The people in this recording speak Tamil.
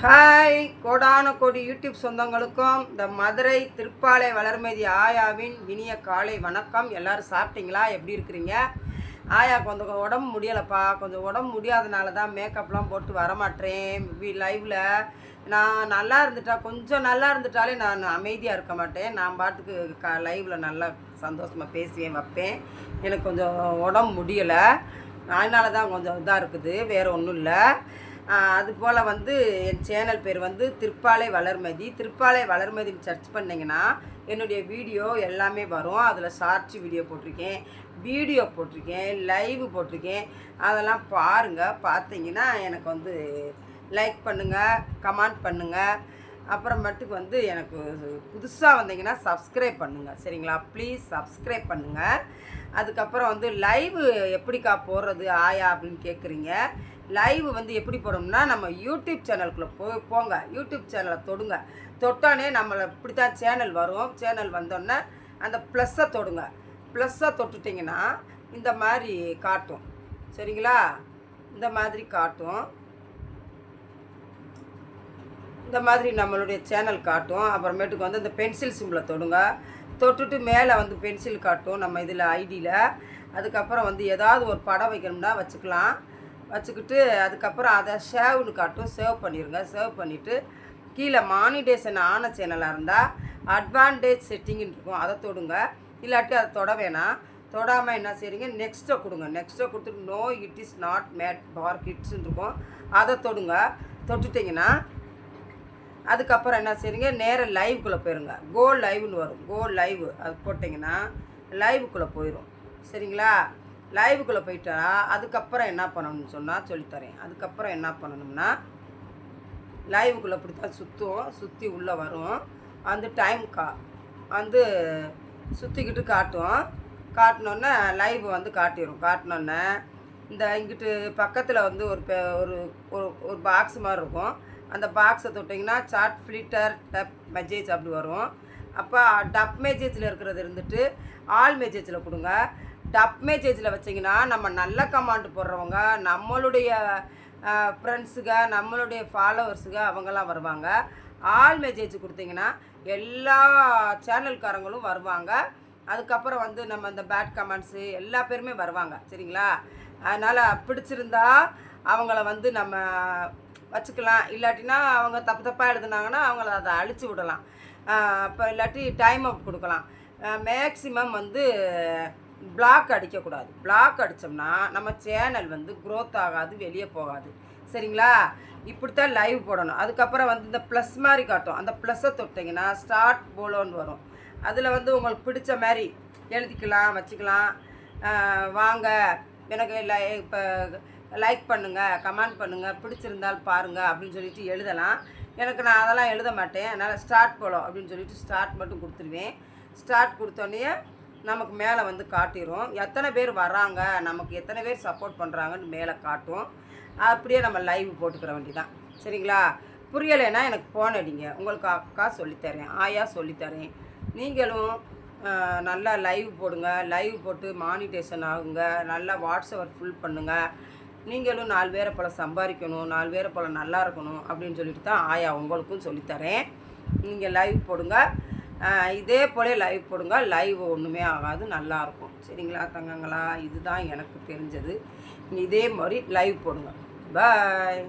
ஹாய் கோடான கோடி யூடியூப் சொந்தங்களுக்கும் இந்த மதுரை திருப்பாலை வளர்மதி ஆயாவின் இனிய காலை வணக்கம். எல்லாரும் சாப்பிட்டீங்களா? எப்படி இருக்கிறீங்க? ஆயா கொஞ்சம் உடம்பு முடியலைப்பா. கொஞ்சம் உடம்பு முடியாதனால தான் மேக்கப்லாம் போட்டு வரமாட்டேன். லைவில் நான் நல்லா இருந்துட்டா கொஞ்சம் நல்லா இருந்துட்டாலே நான் அமைதியாக இருக்க மாட்டேன். நான் பாட்டுக்கு க லைவில் நல்லா சந்தோஷமாக பேசுவேன் வைப்பேன். எனக்கு கொஞ்சம் உடம்பு முடியலை. அதனால தான் கொஞ்சம் இதாக இருக்குது. வேறு ஒன்றும் இல்லை. அதுபோல் வந்து என் சேனல் பேர் வந்து திருப்பாலை வளர்மதி. திருப்பாலை வளர்மதின்னு சர்ச் பண்ணிங்கன்னா என்னுடைய வீடியோ எல்லாமே வரும். அதில் ஷார்ட்ஸ் வீடியோ போட்டிருக்கேன் வீடியோ போட்டிருக்கேன் லைவ் போட்டிருக்கேன். அதெல்லாம் பாருங்கள் பார்த்தீங்கன்னா எனக்கு வந்து லைக் பண்ணுங்கள் கமெண்ட் பண்ணுங்கள் அப்புறமேட்டுக்கு வந்து எனக்கு புதுசாக வந்தீங்கன்னா சப்ஸ்கிரைப் பண்ணுங்கள் சரிங்களா? ப்ளீஸ் சப்ஸ்கிரைப் பண்ணுங்கள் அதுக்கப்புறம் வந்து லைவ் எப்படிக்கா போடுறது ஆயா அப்படின்னு கேட்குறீங்க லைவ் வந்து எப்படி போடணும்னா நம்ம யூடியூப் சேனலுக்குள்ளே போ போங்க. யூடியூப் சேனலை தொடுங்க. தொட்டோன்னே நம்மளை இப்படி தான் சேனல் வரும். சேனல் வந்தோடனே அந்த ப்ளஸ்ஸை தொடுங்க. ப்ளஸ்ஸை தொட்டுட்டிங்கன்னா இந்த மாதிரி காட்டும். சரிங்களா? இந்த மாதிரி காட்டும். இந்த மாதிரி நம்மளுடைய சேனல் காட்டும். அப்புறமேட்டுக்கு வந்து இந்த பென்சில் சிம்பிளை தொடுங்க. தொட்டுட்டு மேலே வந்து பென்சில் காட்டும் நம்ம இதில் ஐடியில் அதுக்கப்புறம் வந்து ஏதாவது ஒரு படம் வைக்கணும்னா வச்சுக்கலாம். வச்சுக்கிட்டு அதுக்கப்புறம் அதை சேவ்னு காட்டும் சேவ் பண்ணிடுங்க சேவ் பண்ணிவிட்டு கீழே மானிடேஷன் ஆன சேனலாக இருந்தால் அட்வான்டேஜ் செட்டிங்னு இருக்கும். அதை தொடுங்க. இல்லாட்டி அதை தொட வேணாம். தொடாமல் என்ன செய்றீங்க? நெக்ஸ்ட்டை கொடுங்க. நெக்ஸ்ட்டை கொடுத்துட்டு no it is not made for கிட்ஸ்ன்னு இருக்கும். அதை தொடுங்க. தொட்டுட்டிங்கன்னா அதுக்கப்புறம் என்ன செய்றீங்க? நேராக லைவுக்குள்ளே போயிருங்க. கோ லைவ்னு வரும். கோ லைவ் அது போட்டிங்கன்னா லைவுக்குள்ளே போயிடும் சரிங்களா? லைவுக்குள்ளே போயிட்டா அதுக்கப்புறம் என்ன பண்ணணும்னு சொன்னால் சொல்லித்தரேன். அதுக்கப்புறம் என்ன பண்ணணும்னா லைவுக்குள்ளே இப்படி தான் சுற்றும் சுற்றி உள்ளே வரும். அந்த டைம் கா வந்து சுற்றிக்கிட்டு காட்டும் காட்டினோன்னே லைவ் வந்து காட்டிடும் காட்டினோன்னே இந்த இங்கிட்டு பக்கத்தில் வந்து ஒரு பெ ஒரு ஒரு ஒரு பாக்ஸ் மாதிரி இருக்கும். அந்த பாக்ஸை தொட்டிங்கன்னா சாட் ஃபில்டர் டப் மெஜேஜ் அப்படி வரும். அப்போ டப் மேஜேஜில் இருக்கிறது இருந்துட்டு ஆல் மேஜேஜில் கொடுங்க. டப் மேஜேஜில் வச்சிங்கன்னா நம்ம நல்ல கமாண்ட் போடுறவங்க நம்மளுடைய ஃப்ரெண்ட்ஸுக நம்மளுடைய ஃபாலோவர்ஸுக அவங்கெல்லாம் வருவாங்க. ஆல் மெசேஜ் கொடுத்தீங்கன்னா எல்லா சேனல்காரங்களும் வருவாங்க. அதுக்கப்புறம் வந்து நம்ம இந்த பேட் கமெண்ட்ஸு எல்லா பேருமே வருவாங்க. சரிங்களா? அதனால் பிடிச்சிருந்தா அவங்கள வந்து நம்ம வச்சுக்கலாம். இல்லாட்டினா அவங்க தப்பு தப்பாக எழுதுனாங்கன்னா அவங்கள அதை அழிச்சு விடலாம். அப்போ இல்லாட்டி டைம் அவுட் கொடுக்கலாம். மேக்சிமம் வந்து பிளாக் அடிக்கக்கூடாது. பிளாக் அடித்தோம்னா நம்ம சேனல் வந்து க்ரோத் ஆகாது வெளியே போகாது. சரிங்களா? இப்படித்தான் லைவ் போடணும். அதுக்கப்புறம் வந்து இந்த ப்ளஸ் மாதிரி காட்டும். அந்த ப்ளஸ்ஸை தொட்டிங்கன்னா ஸ்டார்ட் போலோன்னு வரும். அதில் வந்து உங்களுக்கு பிடிச்ச மாதிரி எழுதிக்கலாம் வச்சுக்கலாம். வாங்க. எனக்கு லை இப்போ லைக் பண்ணுங்கள் கமெண்ட் பண்ணுங்கள் பிடிச்சிருந்தால் பாருங்கள் அப்படின்னு சொல்லிட்டு எழுதலாம். எனக்கு நான் அதெல்லாம் எழுத மாட்டேன். அதனால் ஸ்டார்ட் போலும் அப்படின்னு சொல்லிட்டு ஸ்டார்ட் மட்டும் கொடுத்துருவேன். ஸ்டார்ட் கொடுத்தோன்னே நமக்கு மேலே வந்து காட்டிடும் எத்தனை பேர் வராங்க நமக்கு எத்தனை பேர் சப்போர்ட் பண்ணுறாங்கன்னு மேலே காட்டும். அப்படியே நம்ம லைவ் போட்டுக்கிற வேண்டிதான் சரிங்களா? புரியலைன்னா எனக்கு ஃபோன் அடிங்க. உங்களுக்கு அக்கா சொல்லித்தரேன் ஆயா சொல்லித்தரேன் நீங்களும் நல்லா லைவ் போடுங்க. லைவ் போட்டு மானிட்டேஷன் ஆகுங்க. நல்லா வாட்ஸ்அப் ஃபுல் பண்ணுங்கள் நீங்களும் நாலு பேரை போல் சம்பாதிக்கணும் நாலு பேரை போல் நல்லா இருக்கணும் அப்படின்னு சொல்லிட்டு தான் ஆயா உங்களுக்கும் சொல்லித்தரேன் நீங்கள் லைவ் போடுங்க. இதே போல லைவ் போடுங்க. லைவ் ஒன்றுமே ஆகாது. நல்லாயிருக்கும் சரிங்களா தங்கங்களா? இதுதான் எனக்கு தெரிஞ்சது. இதே மாதிரி லைவ் போடுங்க. பாய்